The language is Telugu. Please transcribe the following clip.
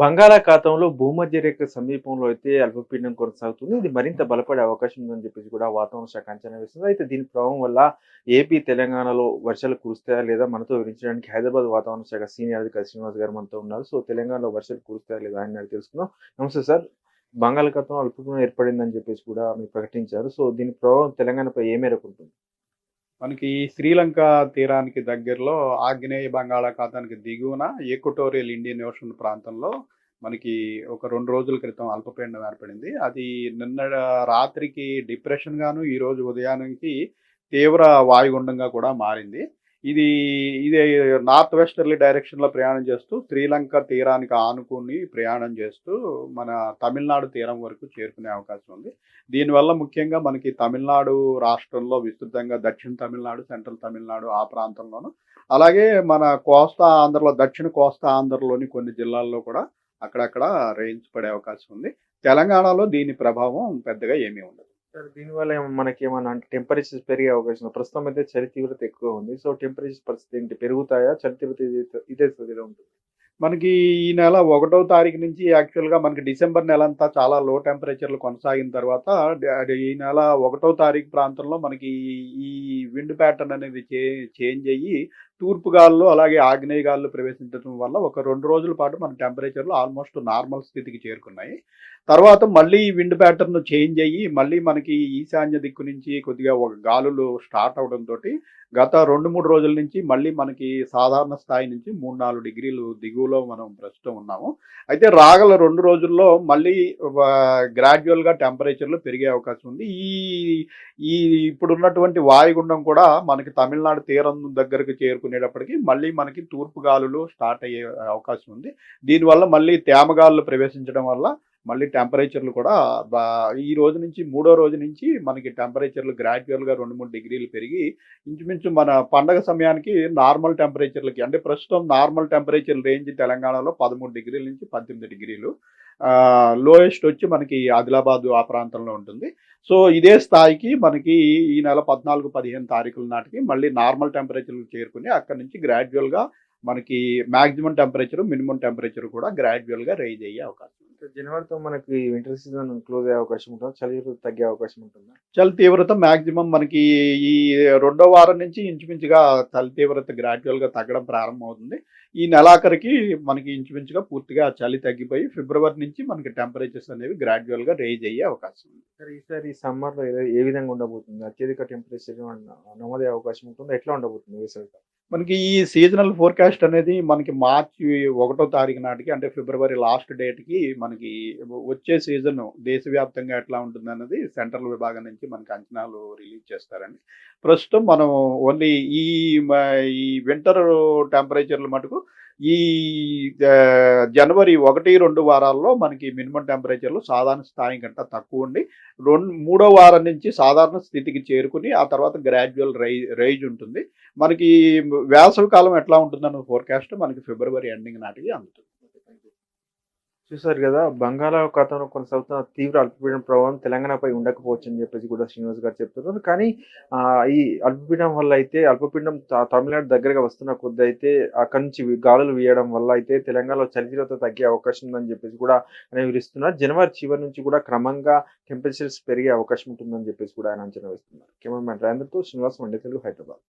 బంగాళాఖాతంలో భూమధ్య రేఖ సమీపంలో అయితే అల్పపీడనం కొనసాగుతుంది. ఇది మరింత బలపడే అవకాశం ఉందని చెప్పేసి కూడా వాతావరణ శాఖ అంచనా వేస్తుంది. అయితే దీని ప్రభావం వల్ల ఏపీ తెలంగాణలో వర్షాలు కురుస్తాయా లేదా మనతో వివరించడానికి హైదరాబాద్ వాతావరణ శాఖ సీనియర్ అధికారి శ్రీనివాస్ గారు మనతో ఉన్నారు. సో తెలంగాణలో వర్షాలు కురుస్తాయా లేదా అని తెలుసుకుందాం. నమస్తే సార్. బంగాళాఖాతం అల్పపీడనం ఏర్పడిందని చెప్పేసి కూడా మీరు ప్రకటించారు. సో దీని ప్రభావం తెలంగాణపై ఏ మేరకు ఉంటుంది? మనకి శ్రీలంక తీరానికి దగ్గరలో ఆగ్నేయ బంగాళాఖాతానికి దిగువన ఈక్వటోరియల్ ఇండియన్ ఓషన్ ప్రాంతంలో మనకి ఒక రెండు రోజుల క్రితం అల్పపీడనం ఏర్పడింది. అది నిన్న రాత్రికి డిప్రెషన్ గాను ఉదయానికి తీవ్ర వాయుగుండంగా కూడా మారింది. ఇది ఇది నార్త్ వెస్టర్లీ డైరెక్షన్లో ప్రయాణం చేస్తూ శ్రీలంక తీరానికి ఆనుకుని ప్రయాణం చేస్తూ మన తమిళనాడు తీరం వరకు చేరుకునే అవకాశం ఉంది. దీనివల్ల ముఖ్యంగా మనకి తమిళనాడు రాష్ట్రంలో విస్తృతంగా దక్షిణ తమిళనాడు సెంట్రల్ తమిళనాడు ఆ ప్రాంతంలోను అలాగే మన కోస్తా ఆంధ్రలో దక్షిణ కోస్తా ఆంధ్రలోని కొన్ని జిల్లాల్లో కూడా అక్కడక్కడ రేంజ్ పడే అవకాశం ఉంది. తెలంగాణలో దీని ప్రభావం పెద్దగా ఏమీ ఉండదు. దీనివల్ల మనకి ఏమన్నా అంటే టెంపరేచర్స్ పెరిగే అవకాశం ప్రస్తుతం అయితే చలి తీవ్రత ఎక్కువ ఉంది. సో టెంపరేచర్ పరిస్థితి ఏంటి? పెరుగుతాయా? చలి తీవ్రత ఇదే- స్థితిలో ఉంటుంది. మనకి ఈ నెల ఒకటో తారీఖు నుంచి యాక్చువల్గా మనకి డిసెంబర్ నెల అంతా చాలా లో టెంపరేచర్లు కొనసాగిన తర్వాత ఈ నెల ఒకటో తారీఖు ప్రాంతంలో మనకి ఈ విండ్ ప్యాటర్న్ అనేది చే చేంజ్ అయ్యి తూర్పు గాల్లో అలాగే ఆగ్నేయ గాల్లో ప్రవేశించడం వల్ల ఒక రెండు రోజుల పాటు మన టెంపరేచర్లు ఆల్మోస్ట్ నార్మల్ స్థితికి చేరుకున్నాయి. తర్వాత మళ్ళీ ఈ విండ్ ప్యాటర్న్ చేంజ్ అయ్యి మళ్ళీ మనకి ఈశాన్య దిక్కు నుంచి కొద్దిగా ఒక గాలులు స్టార్ట్ అవడంతో గత రెండు మూడు రోజుల నుంచి మళ్ళీ మనకి సాధారణ స్థాయి నుంచి మూడు నాలుగు డిగ్రీలు దిగువలో మనం ప్రస్తుతం ఉన్నాము. అయితే రాగల రెండు రోజుల్లో మళ్ళీ గ్రాడ్యువల్గా టెంపరేచర్లు పెరిగే అవకాశం ఉంది. ఈ ఈ ఇప్పుడున్నటువంటి వాయుగుండం కూడా మనకి తమిళనాడు తీరం దగ్గరకు చేరుకునేటప్పటికి మళ్ళీ మనకి తూర్పు గాలులు స్టార్ట్ అయ్యే అవకాశం ఉంది. దీనివల్ల మళ్ళీ తేమగాలులు ప్రవేశించడం వల్ల మళ్ళీ టెంపరేచర్లు కూడా ఈ రోజు నుంచి మూడో రోజు నుంచి మనకి టెంపరేచర్లు గ్రాడ్యువల్గా రెండు మూడు డిగ్రీలు పెరిగి ఇంచుమించు మన పండగ సమయానికి నార్మల్ టెంపరేచర్లకి అంటే ప్రస్తుతం నార్మల్ టెంపరేచర్ రేంజ్ తెలంగాణలో పదమూడు డిగ్రీల నుంచి పద్దెనిమిది డిగ్రీలు. లోయెస్ట్ వచ్చి మనకి ఆదిలాబాద్ ఆ ప్రాంతంలో ఉంటుంది. సో ఇదే స్థాయికి మనకి ఈ నెల పద్నాలుగు పదిహేను తారీఖుల నాటికి మళ్ళీ నార్మల్ టెంపరేచర్లు చేరుకుని అక్కడి నుంచి గ్రాడ్యువల్గా మనకి మ్యాక్సిమం టెంపరేచర్ మినిమం టెంపరేచర్ కూడా గ్రాడ్యువల్గా రైజ్ అయ్యే అవకాశం జనవరితో మనకి వింటర్ సీజన్ క్లోజ్ అయ్యే అవకాశం ఉంటుందా? చలి తగ్గే అవకాశం ఉంటుందా? చలి తీవ్రత మాక్సిమం మనకి ఈ రెండో వారం నుంచి ఇంచుమించుగా చలి తీవ్రత గ్రాడ్యువల్గా తగ్గడం ప్రారంభమవుతుంది. ఈ నెలాఖరికి మనకి ఇంచుమించుగా పూర్తిగా చలి తగ్గిపోయి ఫిబ్రవరి నుంచి మనకి టెంపరేచర్స్ అనేవి గ్రాడ్యువల్గా రేజ్ అయ్యే అవకాశం ఉంది. సార్ ఈసారి సమ్మర్లో ఏ- ఏ విధంగా ఉండబోతుంది? అత్యధిక టెంపరేచర్ నమోదయ్యే అవకాశం ఉంటుందా? ఎట్లా ఉండబోతుంది వేసవి మనకి ఈ సీజనల్ ఫోర్కాస్ట్ అనేది మనకి మార్చి ఒకటో తారీఖు నాటికి అంటే ఫిబ్రవరి లాస్ట్ డేట్కి మనకి వచ్చే సీజన్ దేశవ్యాప్తంగా ఎట్లా ఉంటుంది అన్నది సెంట్రల్ విభాగం నుంచి మనకి అంచనాలు రిలీజ్ చేస్తారండి. ప్రస్తుతం మనం ఓన్లీ ఈ ఈ వింటర్ టెంపరేచర్లు మటుకు ఈ జనవరి ఒకటి రెండు వారాల్లో మనకి మినిమం టెంపరేచర్లు సాధారణ స్థాయి కంటే తక్కువ ఉండి రెండు మూడో వారం నుంచి సాధారణ స్థితికి చేరుకుని ఆ తర్వాత గ్రాడ్యువల్ రై రైజ్ ఉంటుంది. మనకి వేసవి కాలం ఎట్లా ఉంటుందన్న ఫోర్కాస్ట్ మనకి ఫిబ్రవరి ఎండింగ్ నాటికి అందుతుంది. చూసారు కదా బంగాళాఖాతంలో కొనసాగుతున్న తీవ్ర అల్పపీడన ప్రభావం తెలంగాణపై ఉండకపోవచ్చు అని చెప్పేసి కూడా శ్రీనివాస్ గారు చెప్తున్నారు. కానీ ఈ అల్పపీడనం వల్ల అయితే అల్పపీడనం త- తమిళనాడు దగ్గరగా వస్తున్న కొద్ది అయితే అక్కడి నుంచి గాలులు వేయడం వల్ల అయితే తెలంగాణలో చలి తీవ్రత తగ్గే అవకాశం ఉందని చెప్పేసి కూడా ఆయన వివరిస్తున్నారు. జనవరి చివరి నుంచి కూడా క్రమంగా టెంపరేచర్స్ పెరిగే అవకాశం ఉంటుందని చెప్పేసి కూడా ఆయన అంచనా వేస్తున్నారు. కెమెరామెన్ రాజేంద్రతో శ్రీనివాస్ మండే తెలుగు హైదరాబాద్.